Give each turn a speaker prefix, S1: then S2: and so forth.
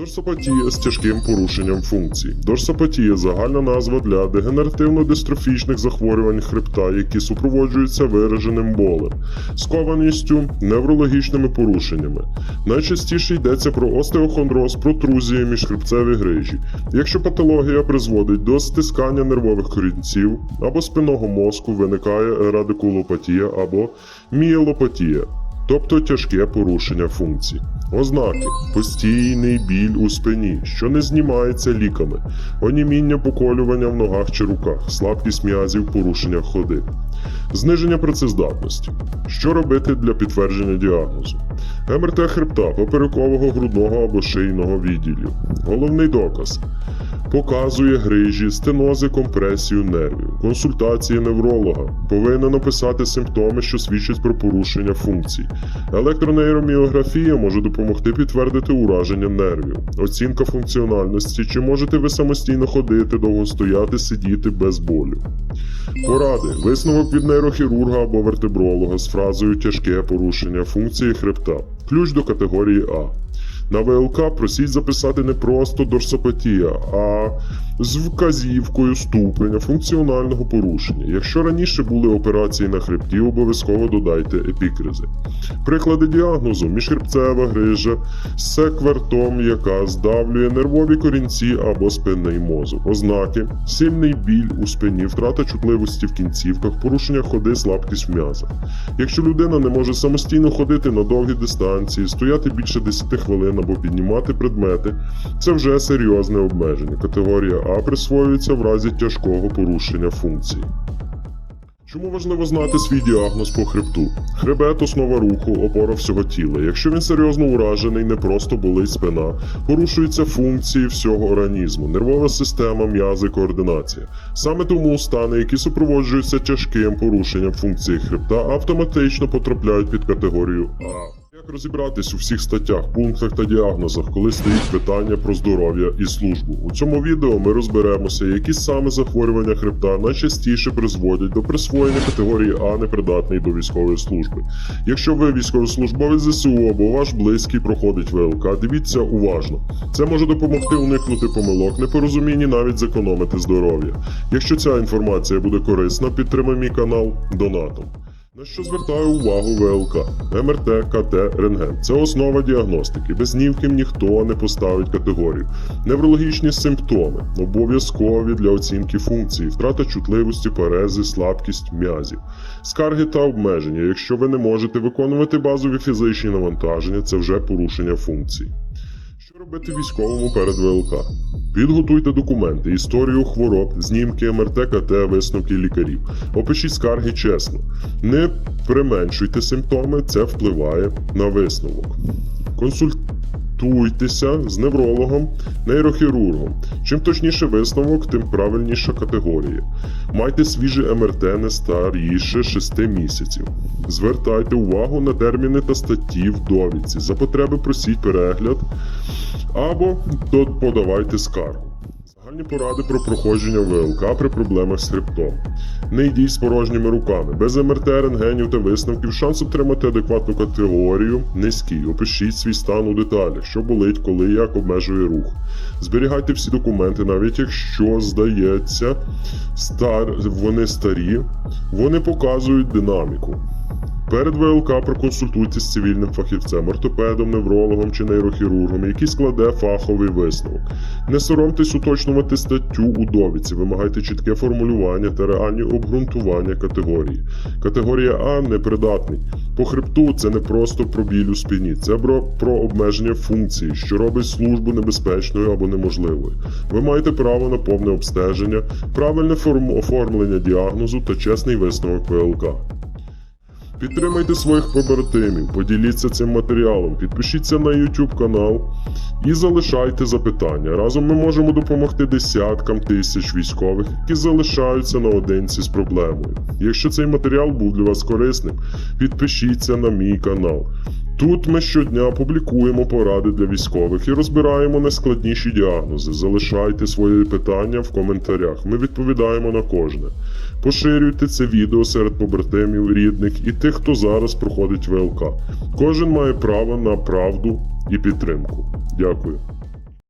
S1: Дорсопатія з тяжким порушенням функцій. Дорсопатія загальна назва для дегенеративно-дистрофічних захворювань хребта, які супроводжуються вираженим болем, скованістю, неврологічними порушеннями. Найчастіше йдеться про остеохондроз, протрузії міжхребцеві грижі. Якщо патологія призводить до стискання нервових корінців або спинного мозку, виникає радикулопатія або мієлопатія, тобто тяжке порушення функцій. Ознаки: постійний біль у спині, що не знімається ліками, оніміння поколювання в ногах чи руках, слабкість м'язів, порушення ходи, зниження працездатності. Що робити для підтвердження діагнозу? МРТ хребта, поперекового грудного або шийного відділів. Головний доказ. Показує грижі, стенози, компресію нервів, консультації невролога. Повинен описати симптоми, що свідчать про порушення функцій. Електронейроміографія може допомогти підтвердити ураження нервів, оцінка функціональності, чи можете ви самостійно ходити, довго стояти, сидіти без болю. Поради. Висновок від нейрохірурга або вертебролога з фразою тяжке порушення функції хребта. Ключ до категорії А. На ВЛК просіть записати не просто дорсопатія, а з вказівкою ступеня функціонального порушення. Якщо раніше були операції на хребті, обов'язково додайте епікризи. Приклади діагнозу: міжхребцева грижа з секвертом, яка здавлює нервові корінці або спинний мозок. Ознаки: сильний біль у спині, втрата чутливості в кінцівках, порушення ходи, слабкість в м'язах. Якщо людина не може самостійно ходити на довгі дистанції, стояти більше 10 хвилин або піднімати предмети, це вже серйозне обмеження. Категорія А присвоюється в разі тяжкого порушення функцій. Чому важливо знати свій діагноз по хребту? Хребет основа руху, опора всього тіла. Якщо він серйозно уражений, не просто болить спина, порушуються функції всього організму, нервова система, м'язи, координація. Саме тому стани, які супроводжуються тяжким порушенням функції хребта, автоматично потрапляють під категорію А. Розібратись у всіх статтях, пунктах та діагнозах, коли стоїть питання про здоров'я і службу? У цьому відео ми розберемося, які саме захворювання хребта найчастіше призводять до присвоєння категорії А непридатний до військової служби. Якщо ви військовослужбовець ЗСУ або ваш близький проходить ВЛК, дивіться уважно. Це може допомогти уникнути помилок, непорозумінь і навіть зекономити здоров'я. Якщо ця інформація буде корисна, підтримай мій канал донатом. На що звертаю увагу ВЛК, МРТ, КТ, рентген. Це основа діагностики. Без нівким ніхто не поставить категорію. Неврологічні симптоми обов'язкові для оцінки функції, втрата чутливості, парези, слабкість м'язів, скарги та обмеження. Якщо ви не можете виконувати базові фізичні навантаження, це вже порушення функцій. Що робити військовому перед ВЛК? Підготуйте документи, історію хвороб, знімки МРТ, КТ, висновки лікарів. Опишіть скарги чесно. Не применшуйте симптоми, це впливає на висновок. Консультуйтеся з неврологом, нейрохірургом. Чим точніше висновок, тим правильніша категорія. Майте свіже МРТ не старіше 6 місяців. Звертайте увагу на терміни та статті в довідці. За потреби просіть перегляд або подавайте скаргу. Загальні поради про проходження ВЛК при проблемах з хребтом. Не йдіть з порожніми руками. Без МРТ, рентгенів та висновків шанс отримати адекватну категорію низький. Опишіть свій стан у деталях, що болить, коли як обмежує рух. Зберігайте всі документи, навіть якщо здається, стар... вони старі, вони показують динаміку. Перед ВЛК проконсультуйтесь з цивільним фахівцем, ортопедом, неврологом чи нейрохірургом, який складе фаховий висновок. Не соромтесь уточнювати статтю у довідці, вимагайте чітке формулювання та реальні обґрунтування категорії. Категорія А непридатний. По хребту це не просто про біль спині, це про, обмеження функції, що робить службу небезпечною або неможливою. Ви маєте право на повне обстеження, правильне форм- оформлення діагнозу та чесний висновок ВЛК. Підтримайте своїх побратимів, поділіться цим матеріалом, підпишіться на YouTube канал і залишайте запитання. Разом ми можемо допомогти десяткам тисяч військових, які залишаються наодинці з проблемою. Якщо цей матеріал був для вас корисним, підпишіться на мій канал. Тут ми щодня публікуємо поради для військових і розбираємо найскладніші діагнози. Залишайте свої питання в коментарях. Ми відповідаємо на кожне. Поширюйте це відео серед побратимів, рідних і тих, хто зараз проходить ВЛК. Кожен має право на правду і підтримку. Дякую.